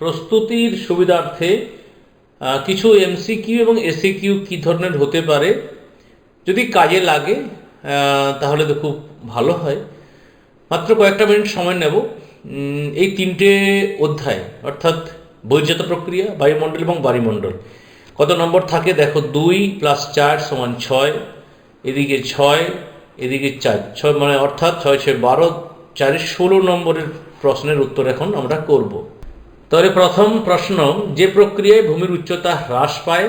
প্রস্তুতির সুবিধার্থে কিছু এমসিকিউ এবং এসিকিউ কী ধরনের হতে পারে? যদি কাজে লাগে তাহলে তো খুব ভালো হয়। মাত্র কয়েকটা মিনিট সময় নেব। এই তিনটে অধ্যায়, অর্থাৎ বহির্জাত প্রক্রিয়া, বায়ুমণ্ডল এবং বায়ুমণ্ডল কত নম্বর থাকে দেখো দুই প্লাস চার সমান ছয়, এদিকে ছয়, এদিকে চার। ছয় মানে অর্থাৎ ছয় ছয় বারো চারে ষোলো নম্বরের প্রশ্নের উত্তর এখন আমরা করব। তাহলে প্রথম প্রশ্ন, যে প্রক্রিয়ায় ভূমির উচ্চতা হ্রাস পায়,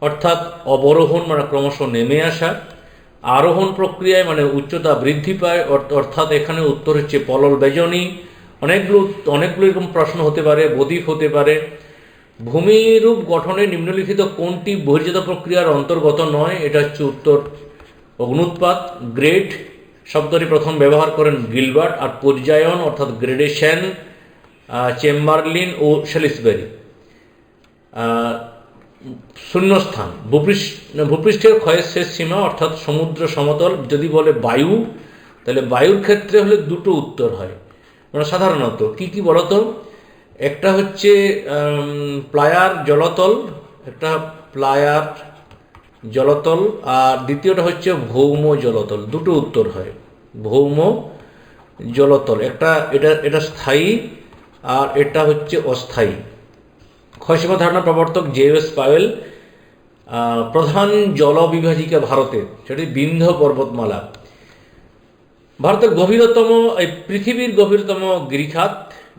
অর্থাৎ অবরোহণ মানে ক্রমশ নেমে আসা, আরোহণ প্রক্রিয়ায় মানে উচ্চতা বৃদ্ধি পায়, অর্থ- অর্থাৎ এখানে উত্তর হচ্ছে পলল বেজনী। অনেকগুলো অনেকগুলো এরকম প্রশ্ন হতে পারে বদ্বীপ হতে পারে। ভূমিরূপ গঠনে নিম্নলিখিত কোনটি বহির্জাত প্রক্রিয়ার অন্তর্গত নয়, এটা হচ্ছে উত্তর অগ্নুৎপাত, গ্রেড, শব্দটি প্রথম ব্যবহার করেন গিলবার্ট, আর পর্যায়ন, অর্থাৎ গ্রেডেশন। চেম্বারলিন ও সেলিসবেরি শূন্যস্থান। ভূপৃষ্ঠ ভূপৃষ্ঠের ক্ষয়ের শেষ সীমা অর্থাৎ সমুদ্র সমতল যদি বলে বায়ু, তাহলে বায়ুর ক্ষেত্রে হলে দুটো উত্তর হয়। মানে সাধারণত কি কি বলতো? একটা হচ্ছে প্লায়ার জলতল, একটা প্লায়ার জলতল, আর দ্বিতীয়টা হচ্ছে ভৌম জলতল। দুটো উত্তর হয়। ভৌম জলতল। একটা এটা এটা স্থায়ী আর এটা হচ্ছে অস্থায়ী। ক্ষয়সীমা ধারণা প্রবর্তক জেএস পাওয়েল প্রধান জলবিভাজিকা ভারতে, সেটি বিন্ধ্য পর্বতমালা। ভারতের গভীরতম, এই পৃথিবীর গভীরতম গিরিখাত,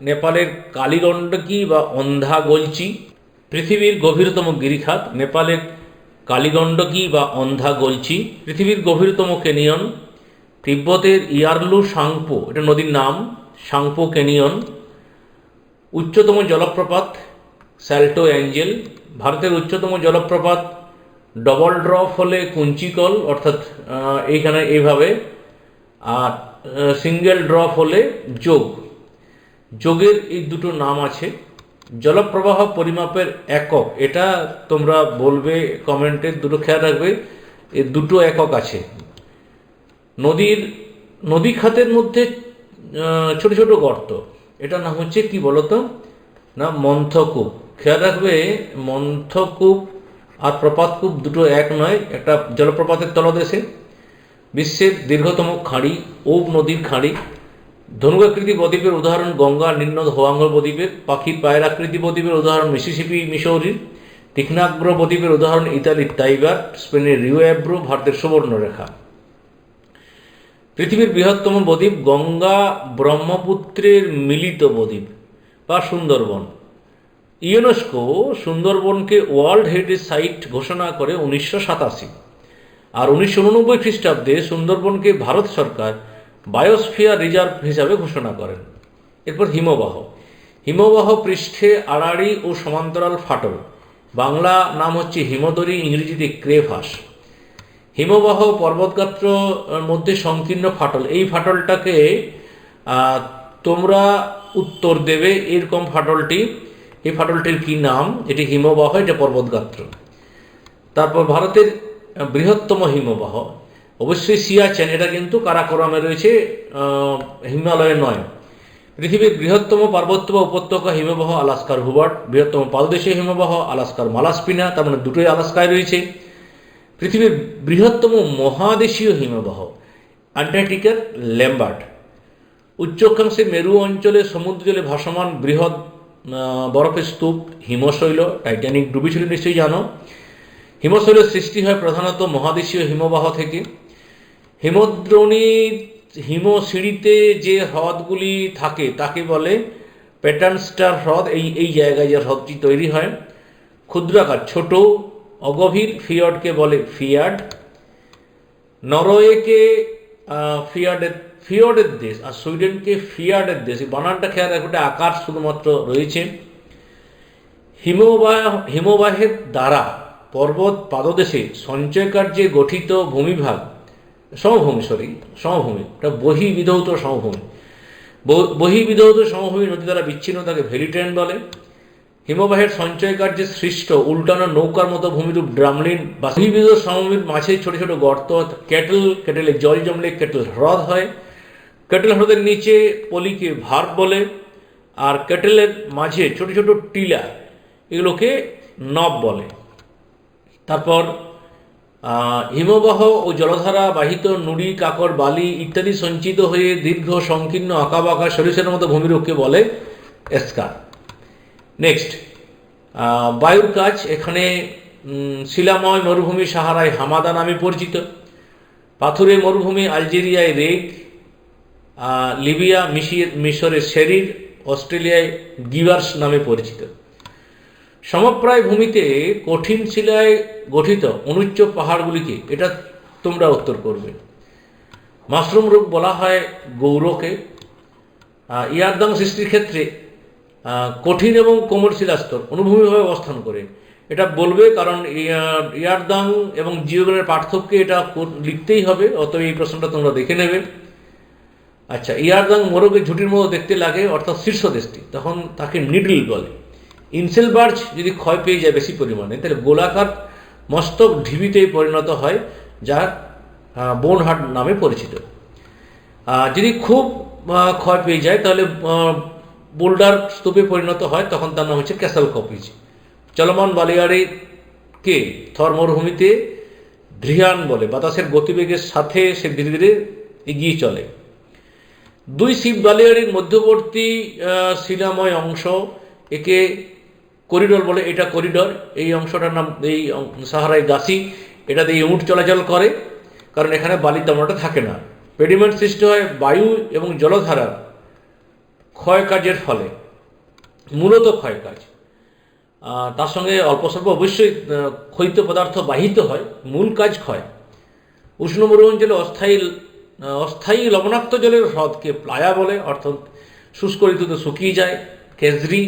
নেপালের কালীগণ্ডকী বা অন্ধা গলচি পৃথিবীর গভীরতম গিরিখাত, নেপালের কালীগণ্ডকী বা অন্ধা গলচি পৃথিবীর গভীরতম কেনিয়ন তিব্বতের ইয়ারলু সাংপো, এটা নদীর নাম, সাংপো কেনিয়ন উচ্চতম জলপ্রপাত স্যাল্টো অ্যাঞ্জেল, ভারতের উচ্চতম জলপ্রপাত ডবল ড্রপ হলে কুঞ্চিকল, অর্থাৎ এইখানে এইভাবে আর সিঙ্গেল ড্রপ হলে যোগ। যোগের এই দুটো নাম আছে। জলপ্রবাহ পরিমাপের একক, এটা তোমরা বলবে, কমেন্টে দুটো খেয়াল রাখবে এই দুটো একক আছে। নদীর, নদী খাতের মধ্যে ছোট ছোট গর্ত। এটা নাম হচ্ছে কি বলতো? না, মন্থকূপ। খেয়াল রাখবে, মন্থকূপ আর প্রপাতকূপ দুটো এক নয়, একটা জলপ্রপাতের তলদেশে। বিশ্বের দীর্ঘতম খাঁড়ি ঔব নদীর খাঁড়ি। ধনুকাকৃতি বদ্বীপের উদাহরণ গঙ্গা, নিম্ন হোয়াঙ্গ বদ্বীপের পাখির পায়ের আকৃতি বদ্বীপের উদাহরণ মিসিসিপি মিশৌরির তীক্ষ্ণাগ্র বদ্বীপের উদাহরণ ইতালির টাইগার, স্পেনের রিও অ্যাব্রো, ভারতের সুবর্ণরেখা। পৃথিবীর বৃহত্তম বদ্বীপ গঙ্গা ব্রহ্মপুত্রের মিলিত বদ্বীপ বা সুন্দরবন। ইউনেস্কো সুন্দরবনকে ওয়ার্ল্ড হেরিটেজ সাইট ঘোষণা করে উনিশশো সাতাশি। আর উনিশশো উননব্বই খ্রিস্টাব্দে সুন্দরবনকে ভারত সরকার বায়োস্ফিয়ার রিজার্ভ হিসাবে ঘোষণা করেন। এরপর হিমবাহ। হিমবাহ পৃষ্ঠে আড়াড়ি ও সমান্তরাল ফাটল। বাংলা নাম হচ্ছে হিমদরি, ইংরেজিতে ক্রেভাস। হিমবাহ পর্বতগাত্র মধ্যে সংকীর্ণ ফাটল। এই ফাটলটাকে তোমরা উত্তর দেবে এরকম ফাটলটি। এই ফাটলটির কি নাম? এটি হিমবাহ, এটা পর্বতগাত্র। তারপর ভারতের বৃহত্তম হিমবাহ। অবশ্যই সিয়াচেন এটা কিন্তু কারাকোরামে রয়েছে হিমালয়ে নয়। পৃথিবীর বৃহত্তম পার্বত্য বা উপত্যকা হিমবাহ আলাস্কার হুবার্ট, বৃহত্তম পাদদেশীয় হিমবাহ আলাস্কার মালাস্পিনা, তার মানে দুটোই আলাস্কায় রয়েছে। পৃথিবীর বৃহত্তম মহাদেশীয় হিমবাহ আন্টার্কটিকার ল্যাম্বার্ট উচ্চ অক্ষাংশে মেরু অঞ্চলে সমুদ্র জলে ভাসমান বৃহৎ বরফের স্তূপ, হিমশৈল, টাইটানিক ডুবিছিল, নিশ্চয়ই জানো? হিমশৈলের সৃষ্টি হয় প্রধানত মহাদেশীয় হিমবাহ থেকে। হিমদ্রোণী হিমশিঁড়িতে যে হ্রদগুলি থাকে, তাকে বলে প্যাটার্ন স্টার হ্রদ। এই এই জায়গায় যে হ্রদটি তৈরি হয়, ক্ষুদ্রাকার, ছোট অগভীর ফিয়র্ডকে বলে ফিয়ার্ড নরওয়েকে ফিয়ার্ডের ফিয়র্ডের দেশ আর সুইডেনকে ফিয়ার্ডের দেশ। এই বানানটা খেয়াল রাখবে আকার শুধুমাত্র রয়েছে। হিমবাহ, হিমবাহের দ্বারা পর্বত পাদদেশে সঞ্চয় কার্যে গঠিত ভূমিভাগ, সমভূমি সরি সমভূমি, এটা বহিবিধৌত সমভূমি। বহিবিধৌত সমভূমি নদী দ্বারা বিচ্ছিন্ন তাকে ভেলিটেন বলে। হিমবাহের সঞ্চয় কার্যে সৃষ্ট উল্টানো নৌকার মতো ভূমিরূপ ড্রামলিন বা বহিবিধ সমভূমির মাঝে ছোট ছোট গর্ত ক্যাটেল ক্যাটেলে জল জমলে ক্যাটেল হ্রদ হয়। ক্যাটেল হ্রদের নিচে পলিকে ভার্ব বলে আর কেটেলের মাঝে ছোট ছোট টিলা, এগুলোকে নব বলে। তারপর হিমবাহ ও জলধারা, বাহিত নুড়ি, কাকর, বালি ইত্যাদি সঞ্চিত হয়ে দীর্ঘ সংকীর্ণ আঁকাবাঁকা সরিষের মতো ভূমিরূপকে বলে এস্কার। নেক্সট বায়ুর কাজ এখানে শিলাময় মরুভূমি সাহারায় হামাদা নামে পরিচিত। পাথুরে মরুভূমি আলজেরিয়ায় রেগ লিবিয়া মিশির মিশরের শেরির, অস্ট্রেলিয়ায় গিভার্স নামে পরিচিত। সমপ্রায় ভূমিতে কঠিন শিলায় গঠিত অনুচ্চ পাহাড়গুলিকে, এটা তোমরা উত্তর করবে। মাশরুম রূপ বলা হয় গৌরকে। ইয়ারদাং সৃষ্টির ক্ষেত্রে কঠিন এবং কোমল শিলাস্তর অনুভূমিভাবে অবস্থান করে। এটা বলবে কারণ ইয়া- ইয়ারদাং এবং জিওগ্রাফের পার্থক্য এটা লিখতেই হবে, অতএব এই প্রশ্নটা তোমরা দেখে নেবে। আচ্ছা ইয়ারদাং মোরগে ঝুটির মতো দেখতে লাগে, অর্থাৎ শীর্ষ দেশটি। তখন তাকে নিডল বলে। ইনসেল বার্চ যদি ক্ষয় পেয়ে যায় বেশি পরিমাণে, তাহলে গোলাকার মস্তক ঢিবিতে পরিণত হয়, যা বোন হার্ট নামে পরিচিত। যদি খুব ক্ষয় পেয়ে যায়, তাহলে বোল্ডার স্তূপে পরিণত হয়, তখন তার নাম হচ্ছে ক্যাসেল কপিজ চলমান বালিয়াড়ি কে? থর মরুভূমিতে ধ্রিয়ান বলে, বাতাসের গতিবেগের সাথে সে ধীরে ধীরে এগিয়ে চলে। দুই শিব বালিয়াড়ির মধ্যবর্তী শিলাময় অংশ, একে করিডোর বলে, এটা করিডোর। এই অংশটার নাম, এই সাহারাই গাছি এটা দিয়ে উঁট চলাচল করে, কারণ এখানে বালির দামটা থাকে না। পেডিমেন্ট সৃষ্টি হয় বায়ু এবং জলধারার। ক্ষয় কাজের ফলে, মূলত ক্ষয় কাজ তার সঙ্গে অল্প স্বল্প অবশ্যই ক্ষয়িত পদার্থ বাহিত হয়, মূল কাজ ক্ষয়। উষ্ণ মরু অঞ্চলে অস্থায়ী অস্থায়ী লবণাক্ত জলের হ্রদকে প্লায়া বলে, অর্থাৎ শুষ্ক ঋতুতে শুকিয়ে যায়, কেজরি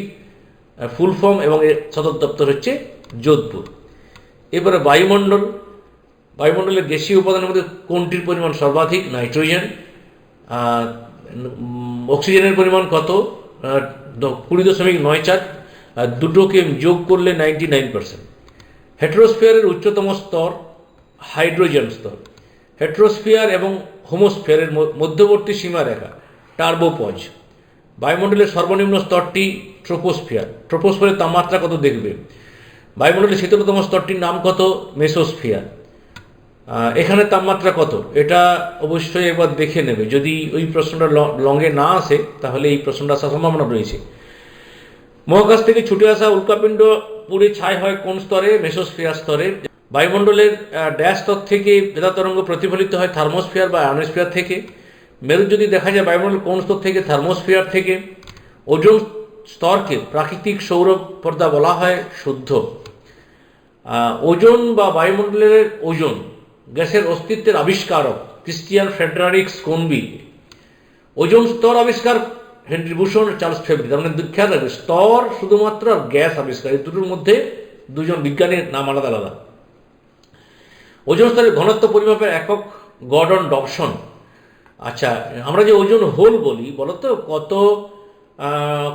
ফুল ফর্ম এবং এর সদর দপ্তর হচ্ছে যোধপুর। এবারে বায়ুমণ্ডল, বায়ুমণ্ডলের গ্যাসীয় উপাদানের মধ্যে কোনটির পরিমাণ সর্বাধিক? নাইট্রোজেন। অক্সিজেনের পরিমাণ কত? কুড়ি দশমিক নয় চার। দুটোকে যোগ করলে নাইনটি নাইন পার্সেন্ট। হেট্রোস্ফিয়ারের উচ্চতম স্তর হাইড্রোজেন স্তর। হেট্রোস্ফিয়ার এবং হোমোস্ফিয়ারের মধ্যবর্তী সীমারেখা, টার্বোপজ। বায়ুমণ্ডলের সর্বনিম্ন স্তরটি ট্রোপোস্ফিয়ার। ট্রোপোস্ফিয়ারের তাপমাত্রা কত দেখবে? বায়ুমণ্ডলের শীতলতম স্তরটির নাম কত? মেসোস্ফিয়ার। এখানে তাপমাত্রা কত? এটা অবশ্যই একবার দেখে নেবে। যদি ওই প্রশ্নটা ল- লঙে না আসে, তাহলে এই প্রশ্নটা আসার সম্ভাবনা রয়েছে। মহাকাশ থেকে ছুটে আসা উল্কাপিণ্ড পুড়ে ছাই হয় কোন স্তরে? মেসোস্ফিয়ার স্তরে। বায়ুমণ্ডলের ড্যাশ স্তর থেকে বেদা তরঙ্গ প্রতিফলিত হয় থার্মোস্ফিয়ার বা আয়নোস্ফিয়ার থেকে। মেরু যদি দেখা যায়, বায়ুমণ্ডল কোন স্তর থেকে? থার্মোস্ফিয়ার থেকে। ওজন স্তরকে প্রাকৃতিক সৌর পর্দা বলা হয় শুদ্ধ। ওজন বা বায়ুমণ্ডলের ওজন। গ্যাসের অস্তিত্বের আবিষ্কারক ক্রিস্টিয়ান ফেডারিক্স কোনবি ওজন স্তর আবিষ্কার হেনরি ভূষণ চার্লস ফেব্রি। তার মানে রাখবে স্তর শুধুমাত্র আর গ্যাস আবিষ্কার, এই দুটোর মধ্যে দুজন বিজ্ঞানীর নাম আলাদা আলাদা। ওজন স্তরের ঘনত্ব পরিমাপের একক গর্ডন ডবসন। আচ্ছা আমরা যে ওজন হোল বলি বলো তো কত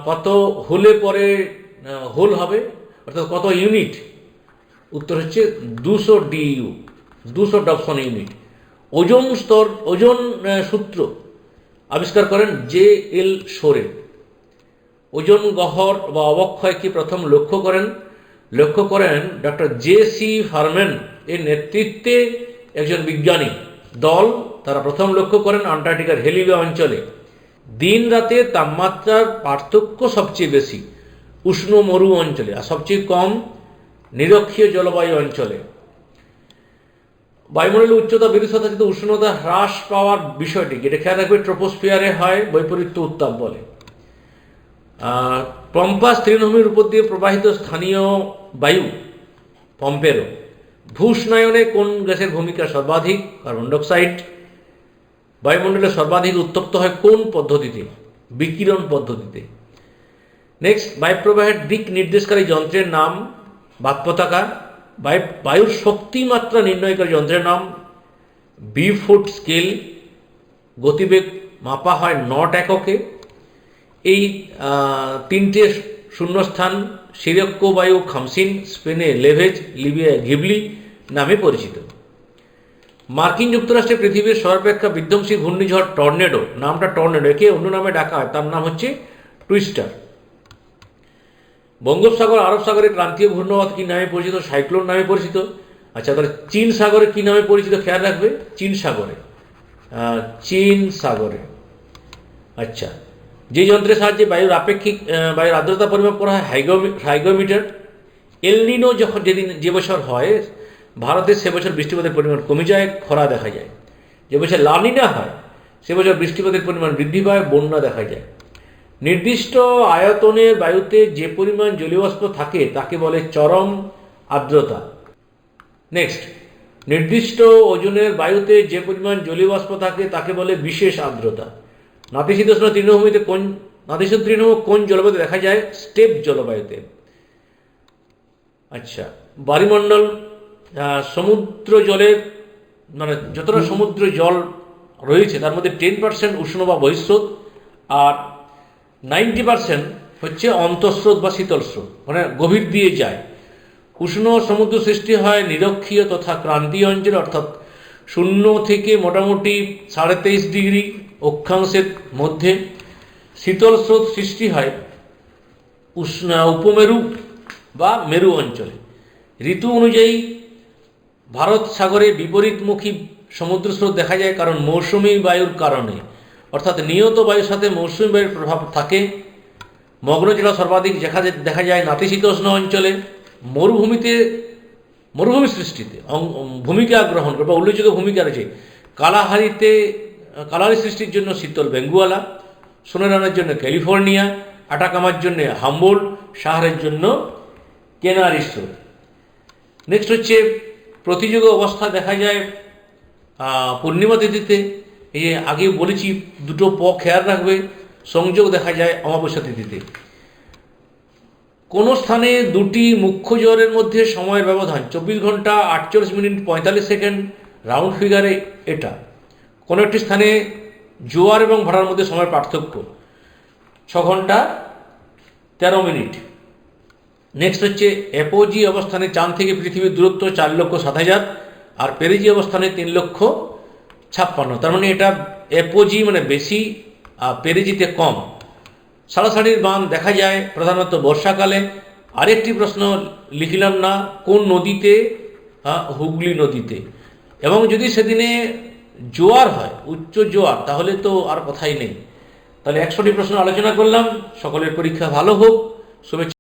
কত হোলে পরে হোল হবে, অর্থাৎ কত ইউনিট? উত্তর হচ্ছে দুশো ডিইউ দুশো ডবসন ইউনিট। ওজন স্তর, ওজন সূত্র আবিষ্কার করেন জে এল সোরেন। ওজন গহর বা অবক্ষয়কে প্রথম লক্ষ্য করেন? লক্ষ্য করেন ডক্টর জে সি ফার্মেন এর নেতৃত্বে একজন বিজ্ঞানী। দল তারা প্রথম লক্ষ্য করেন আন্টার্কটিকার হেলিবে অঞ্চলে। দিন রাতে তাপমাত্রার পার্থক্য সবচেয়ে বেশি, উষ্ণ মরু অঞ্চলে, আর সবচেয়ে কম, নিরক্ষীয় জলবায়ু অঞ্চলে। বায়ুমণ্ডলের উচ্চতা সাথে সাথে উষ্ণতা হ্রাস পাওয়ার বিষয়টি। এটা খেয়াল রাখবে, ট্রোপোস্ফিয়ারে হয় বৈপরীত্য উত্তাপ বলে। পম্পাস তৃণভূমির উপর দিয়ে প্রবাহিত স্থানীয় বায়ু পম্পেরও ভূষ্ণায়নে কোন গ্যাসের ভূমিকা সর্বাধিক? Carbon dioxide. বায়ুমণ্ডলে সর্বাধিক উত্তপ্ত হয় কোন পদ্ধতিতে? বিকিরণ পদ্ধতিতে। নেক্সট, বায়ুপ্রবাহের দিক নির্দেশকারী যন্ত্রের নাম, বাত পতাকা। বায়ুর শক্তি মাত্রা নির্ণয়কারী যন্ত্রের নাম বি ফুট স্কেল গতিবেগ মাপা হয় নট এককে। এই তিনটে শূন্যস্থান সিরক্কো বায়ু খামসিন, স্পেনে লেভেজ লিবিয়ায় ঘিবলি নামে পরিচিত। মার্কিন যুক্তরাষ্ট্রে পৃথিবীর সর্বাপেক্ষা বিধ্বংসী ঘূর্ণিঝড় টর্নেডো, নামটা টর্নেডো, একে অন্য নামে ডাকা হয়, তার নাম হচ্ছে টুইস্টার। বঙ্গোপসাগর, আরব সাগরে ক্রান্তীয় ঘূর্ণবাদ কি নামে পরিচিত? সাইক্লোন নামে পরিচিত? আচ্ছা তাহলে চীন সাগরে কি নামে পরিচিত? খেয়াল রাখবে, চীন সাগরে। চীন সাগরে। আচ্ছা যে যন্ত্রের সাহায্যে বায়ুর আপেক্ষিক বায়ুর আর্দ্রতা পরিমাপ করা হয় হাইগোমি হাইগোমিটার এলনিনো যখন যেদিন, যে বছর হয়, ভারতে সে বছর বৃষ্টিপাতের পরিমাণ কমে যায়, খরা দেখা যায়। যে বছর লানিনা হয়, সে বছর বৃষ্টিপাতের পরিমাণ বৃদ্ধি পায়, বন্যা দেখা যায়। নির্দিষ্ট আয়তনের বায়ুতে যে পরিমাণ জলীয়বাষ্প থাকে, তাকে বলে চরম আর্দ্রতা। নেক্সট নির্দিষ্ট ওজনের বায়ুতে যে পরিমাণ জলীয়বাষ্প থাকে, তাকে বলে বিশেষ আর্দ্রতা। নাতিশীতোষ্ণ তৃণভূমিতে কোন, নাতিশীতোষ্ণ তৃণভূমি কোন জলবায়ুতে দেখা যায়? স্টেপ জলবায়ুতে। আচ্ছা বায়ুমণ্ডল সমুদ্র জলের মানে যতটা সমুদ্র জল রয়েছে, তার মধ্যে টেন পার্সেন্ট উষ্ণ বা বহিঃস্রোত, আর নাইনটি পার্সেন্ট হচ্ছে অন্তঃস্রোত বা শীতল স্রোত মানে গভীর দিয়ে যায়। উষ্ণ সমুদ্র সৃষ্টি হয় নিরক্ষীয় তথা ক্রান্তীয় অঞ্চলে, অর্থাৎ শূন্য থেকে মোটামুটি সাড়ে তেইশ ডিগ্রি অক্ষাংশের মধ্যে শীতল স্রোত সৃষ্টি হয় উষ্ণ, উপমেরু বা মেরু অঞ্চলে। ঋতু অনুযায়ী ভারত সাগরে বিপরীতমুখী সমুদ্র স্রোত দেখা যায় কারণ মৌসুমী বায়ুর কারণে। অর্থাৎ নিয়ত বায়ুর সাথে মৌসুমী বায়ুর প্রভাব থাকে। মগ্ন জেলা সর্বাধিক দেখা যায়- দেখা যায় নাতিশীতোষ্ণ অঞ্চলে মরুভূমিতে মরুভূমি সৃষ্টিতে ভূমিকা গ্রহণ করে বা উল্লেখযোগ্য ভূমিকা রয়েছে। কালাহারিতে কালাহারি সৃষ্টির জন্য শীতল বেঙ্গুয়ালা সোনারানের জন্য ক্যালিফোর্নিয়া, আটাকামার জন্য হাম্বোল সাহারের জন্য কেনারি স্রোত নেক্সট হচ্ছে প্রতিযোগ অবস্থা দেখা যায় পূর্ণিমা তিথিতে। এই আগে বলেছি, দুটো প খেয়াল রাখবে, সংযোগ দেখা যায় অমাবস্যা তিথিতে। কোন স্থানে দুটি মুখ্য জ্বরের মধ্যে সময়ের ব্যবধান, চব্বিশ ঘণ্টা আটচল্লিশ মিনিট পঁয়তাল্লিশ সেকেন্ড, রাউন্ড ফিগারে এটা। কোনো একটি স্থানে জোয়ার এবং ভাড়ার মধ্যে সময়ের পার্থক্য, ছ ঘণ্টা তেরো মিনিট। নেক্সট হচ্ছে অ্যাপোজি অবস্থানে চাঁদ থেকে পৃথিবীর দূরত্ব চার লক্ষ সাত হাজার, আর পেরেজি অবস্থানে তিন লক্ষ ছাপ্পান্ন। তার মানে এটা অ্যাপোজি মানে বেশি পেরেজিতে কম। সারাসারির বাঁধ দেখা যায় প্রধানত বর্ষাকালে। আরেকটি প্রশ্ন, লিখিলাম না কোন নদীতে হুগলি নদীতে। এবং যদি সেদিনে জোয়ার হয়, উচ্চ জোয়ার, তাহলে তো আর কথাই নেই। তাহলে একশোটি প্রশ্ন আলোচনা করলাম। সকলের পরীক্ষা ভালো হোক। শুভেচ্ছা